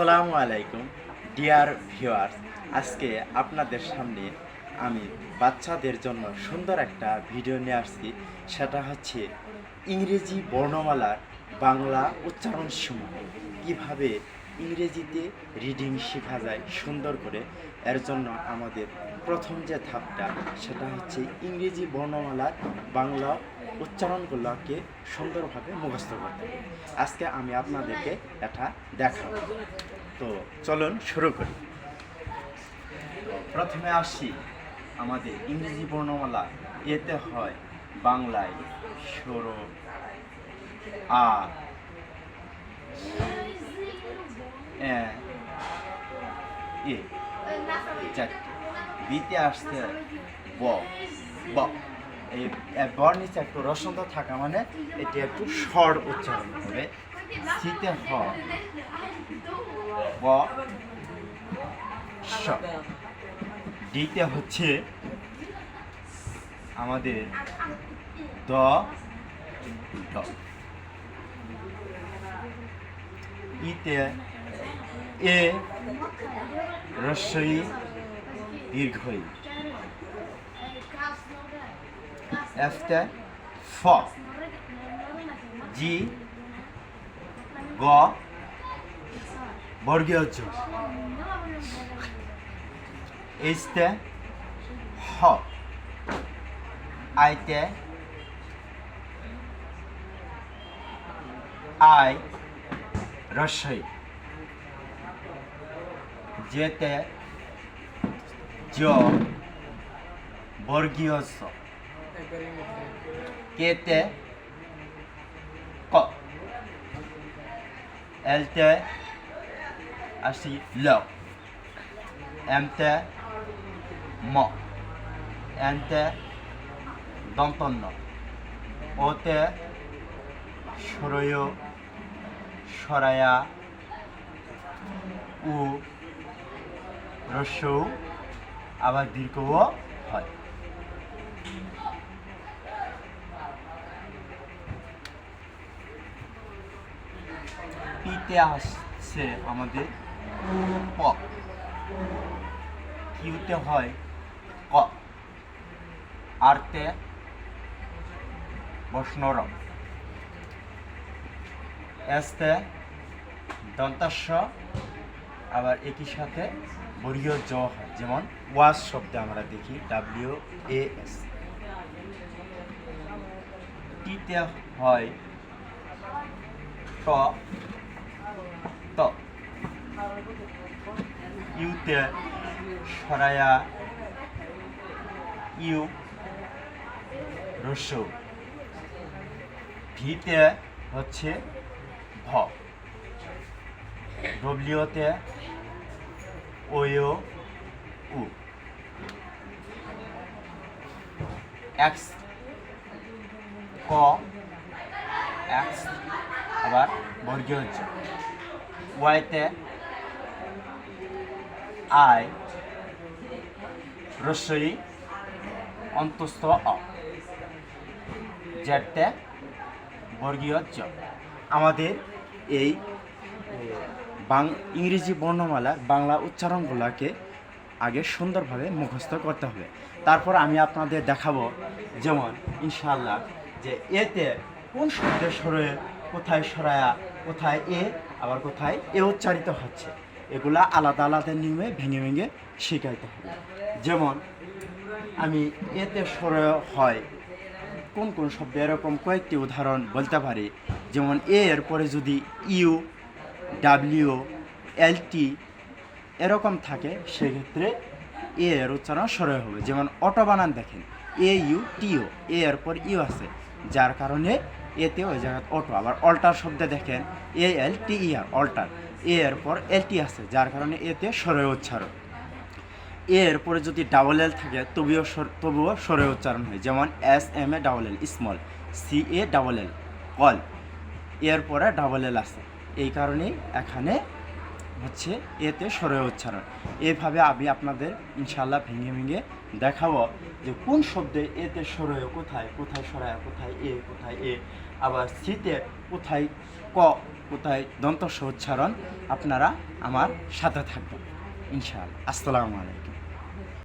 আসসালামু আলাইকুম, dear viewers. আজকে আপনাদের সামনে আমি বাচ্চাদের জন্য সুন্দর একটা ভিডিও নিয়ে আসছি। সেটা হচ্ছে ইংরেজি বর্ণমালার বাংলা উচ্চারণ সমূহ কীভাবে ইংরেজিতে রিডিং শেখা যায় সুন্দর করে, এর জন্য আমাদের প্রথম যে ধাপটা, সেটা হচ্ছে ইংরেজি বর্ণমালার বাংলা উচ্চারণগুলোকে সুন্দরভাবে মুখস্থ করতে হবে। আজকে আমি আপনাদেরকে এটা দেখাবো। তো চলুন শুরু করি। প্রথমে আসি আমাদের ইংরেজি বর্ণমালা। এতে হয় বাংলায় সরো, আ, এ চারটি। বিতে আসতে ব ব। এই নিচে একটু রসন্ত থাকা মানে এটি একটু স্বর উচ্চারণ হবে। সিতে হ, ব ডিতে হচ্ছে আমাদের দ ইতে এ রস্বই দীর্ঘই। এফতে ফ, জি, গ, বর্গীয় জ এইচতে হ, আইতে আই রস্বই যেতে জ, বর্গীয় স কেতে ক এলতে আসি ল এমতে ম এনতে দন্তন্য ওতে সরয় সরায়া উ রস্য আবার দীর্ঘও হয় পিতে আসছে আমাদের? প কিউতে হয়? ক। আরতে বৈষ্ণরম। এসতে দন্তাস্য। আবার একই সাথে বর্গীয় জ হয়। যেমন ওয়াজ শব্দে আমরা দেখি, ডাব্লিউ এ এস। টিতে হয় ট। ত ইউতে সরায়া ইউ রস্য ভিতে হচ্ছে ভ। ডব্লিউতে ওয়ো উ। এক্স ক এক্স আবার বর্গীয় জ ওয়াইতে আই রস্বই অন্তস্থ অ। জেডতে বর্গীয় জ আমাদের এই বাং, ইংরেজি বর্ণমালার বাংলা উচ্চারণগুলোকে আগে সুন্দরভাবে মুখস্থ করতে হবে। তারপর আমি আপনাদের দেখাবো যেমন ইনশাল্লাহ যে এতে কোন শব্দের সরে কোথায় সরায়া, কোথায় এ, আবার কোথায় এ উচ্চারিত হচ্ছে। এগুলা আলাদা আলাদা নিয়মে ভেঙে ভেঙে শেখাইতে হবে। যেমন, আমি এতে সরে হয়, কোন কোন শব্দ এরকম কয়েকটি উদাহরণ বলতে পারি। যেমন, এ এর পরে যদি ইউ, ডাব্লিউ, এলটি এরকম থাকে, সেক্ষেত্রে এ এর উচ্চারণ সরয় হবে। যেমন, অটো বানান দেখেন, এ ইউ টিও এ এর পর ইউ আছে। যার কারণে এতে ওই জায়গায় অটো আবার অল্টার শব্দে দেখেন এ এল টি ই আর অল্টার এ এর পর এল টি আছে, যার কারণে এতে স্বরে উচ্চারণ। এ এর পরে যদি ডাবল এল থাকে, তবুও তবুও স্বরে উচ্চারণ হয়। যেমন S M A double L small C A double L call এর পরে ডাবল এল আছে। এই কারণেই এখানে হচ্ছে এতে সরে উচ্চারণ। এভাবে আমি আপনাদের ইনশাল্লাহ ভেঙে ভেঙে দেখাবো যে কোন শব্দে এতে সরয়ে কোথায় কোথায় সরায়, কোথায় এ কোথায় এ, আবার শীতে কোথায় ক, কোথায় দন্ত উচ্চারণ আপনারা আমার সাথে থাকবেন। ইনশাল্লাহ আসসালামু আলাইকুম।